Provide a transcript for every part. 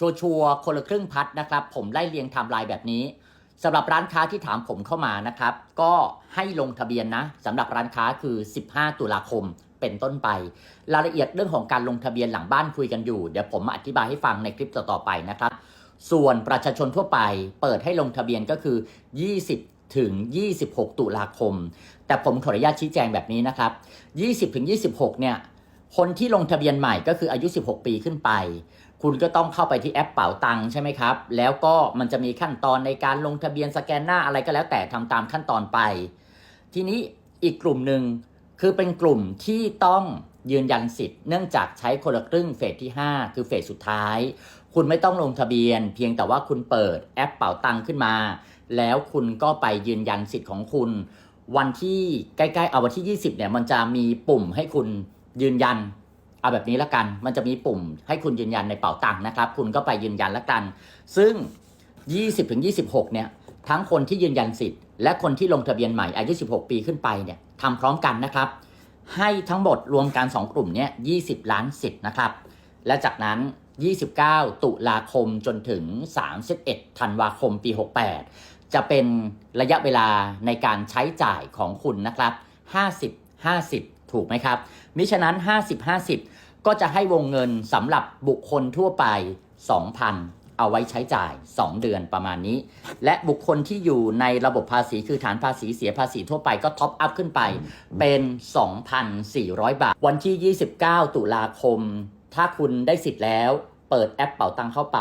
ชัวชัวร์คนละครึ่งพัดนะครับ ผมไล่เรียงไทม์ไลน์แบบนี้สำหรับร้านค้าที่ถามผมเข้ามานะครับ ก็ให้ลงทะเบียนนะสำหรับร้านค้าคือ 15 ตุลาคมเป็นต้นไป รายละเอียดเรื่องของการลงทะเบียนหลังบ้านคุยกันอยู่ เดี๋ยวผมมาอธิบายให้ฟังในคลิปต่อๆไปนะครับ ส่วนประชาชนทั่วไปเปิดให้ลงทะเบียนก็คือ 20 ถึง 26 ตุลาคม แต่ผมขออนุญาตชี้แจงแบบนี้นะครับ 20 ถึง 26 เนี่ย คนที่ลงทะเบียนใหม่ก็คืออายุ 16 ปีขึ้นไป คุณก็ต้องเข้าไปที่แอปเป๋าตังค์ใช่ไหมครับ แล้วก็มันจะมีขั้นตอนในการลงทะเบียนสแกนหน้าอะไรก็แล้วแต่ทำตามขั้นตอนไป ทีนี้อีกกลุ่มหนึ่งคือเป็นกลุ่มที่ต้องยืนยันสิทธิ์เนื่องจากใช้คนละครึ่งเฟสที่ 5 คือเฟสสุดท้าย คุณไม่ต้องลงทะเบียน เพียงแต่ว่าคุณเปิดแอปเป๋าตังค์ขึ้นมา แล้วคุณก็ไปยืนยันสิทธิ์ของคุณ วันที่ใกล้ๆเอาวันที่ 20เนี่ยมันจะมีปุ่มให้คุณยืนยัน เอาแบบนี้ละกัน มันจะมีปุ่มให้คุณยืนยันในเป๋าตังค์นะครับ คุณก็ไปยืนยันละกัน ซึ่ง 20ถึง26 เนี่ย ทั้งคนที่ยืนยันสิทธิ์ และคนที่ลงทะเบียนใหม่อายุ 16 ปีขึ้นไปเนี่ยทำพร้อมกันนะครับ ให้ทั้งหมดรวมกัน 2 กลุ่มเนี่ย20 ล้านสิทธิ์นะครับ และจากนั้น 29 ตุลาคมจนถึง 31 ธันวาคมปี 68 จะเป็นระยะเวลาในการใช้จ่ายของคุณนะครับ 50 50 ถูกไหมครับ มิฉะนั้น 50 50 ก็จะให้วงเงินสำหรับบุคคลทั่วไป 2,000 เอาไว้ใช้จ่าย 2 เดือนประมาณนี้ และบุคคลที่อยู่ในระบบภาษีคือฐานภาษีเสียภาษีทั่วไปก็ท็อปอัพขึ้นไปเป็น 2,400 บาท วันที่ 29 ตุลาคม ถ้าคุณได้สิทธิ์แล้ว เปิดแอปเป๋าตังเข้าไป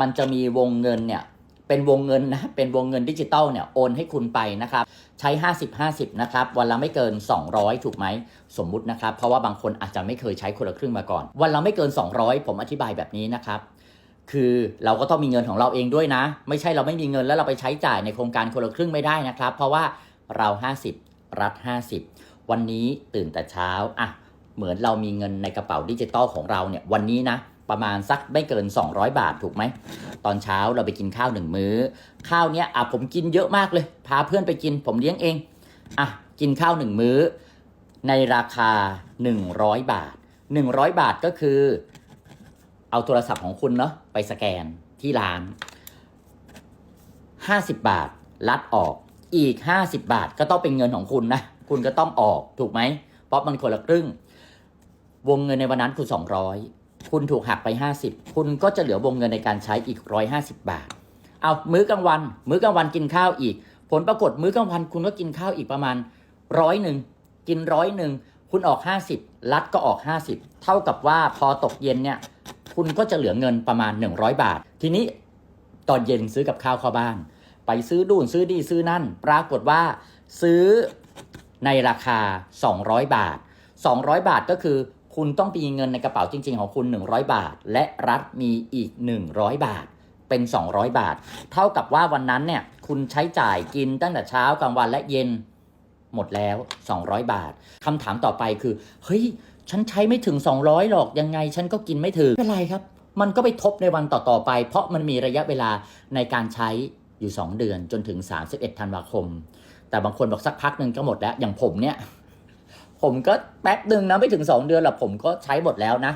มันจะมีวงเงินเนี่ย เป็นวงเงินนะเป็นวงเงินดิจิตอลเนี่ยโอนให้คุณไปนะครับใช้ 50 50นะครับวันละไม่เกิน 200 ถูกไหมสมมุตินะครับ เพราะว่าบางคนอาจจะไม่เคยใช้คนละครึ่งมาก่อน วันละไม่เกิน 200 ผมอธิบายแบบนี้นะครับคือเราก็ต้องมีเงินของเราเองด้วยนะ ไม่ใช่เราไม่มีเงินแล้วเราไปใช้จ่ายในโครงการคนละครึ่งไม่ได้นะครับ เพราะว่าเรา 50 รัฐ 50 วันนี้ตื่นแต่เช้าอะเหมือนเรามีเงินในกระเป๋าดิจิตอลของเราเนี่ยวันนี้นะ ประมาณสักไม่เกิน 200 บาทถูกไหม ตอนเช้าเราไปกินข้าวหนึ่งมื้อ ข้าวเนี้ยอะผมกินเยอะมากเลย พาเพื่อนไปกินผมเลี้ยงเองอะกินข้าวหนึ่งมื้อ ในราคา 100 บาท 100 บาทก็คือ เอาโทรศัพท์ของคุณเนาะไปสแกนที่ร้าน 50 บาทลัดออกอีก 50 บาทก็ต้องเป็นเงินของคุณนะ คุณก็ต้องออกถูกไหม เพราะมันคนละครึ่ง วงเงินในวันนั้นคือ 200 คุณถูกหักไป 50 คุณก็จะเหลือวงเงินในการใช้อีก 150 บาท เอามื้อกลางวัน มื้อกลางวันกินข้าวอีก ผลปรากฏมื้อกลางวันคุณก็กินข้าวอีกประมาณร้อยหนึ่งกินร้อยหนึ่งคุณออก 50ลัดก็ออก 50 เท่ากับว่าพอตกเย็นเนี่ยคุณก็จะเหลือเงินประมาณ 100 บาท ทีนี้ตอนเย็นซื้อกับข้าวเข้าบ้าน ไปซื้อดูนซื้อดีซื้อนั่น ปรากฏว่าซื้อในราคา 200 บาท 200 บาทก็คือ คุณต้องมีเงินในกระเป๋าจริง ๆ ของคุณ 100 บาท และรัฐมีอีก 100 บาทเป็น 200 บาท เท่ากับว่าวันนั้นเนี่ยคุณใช้จ่ายกินตั้งแต่เช้ากลางวันและเย็นหมดแล้ว 200 บาทคำถามต่อไปคือ เฮ้ย ฉันใช้ไม่ถึง 200 หรอกยังไง ฉันก็กินไม่ถึงไม่เป็นไรครับ มันก็ไปทบในวันต่อๆไป เพราะมันมีระยะเวลาในการใช้อยู่ 2 เดือนจนถึง 31 ธันวาคม แต่บางคนบอกสักพักหนึ่งก็หมดแล้วอย่างผมเนี่ย ผมก็แป๊บหนึ่งนะไม่ถึง 2 เดือนหรอกผมก็ใช้หมดแล้วนะ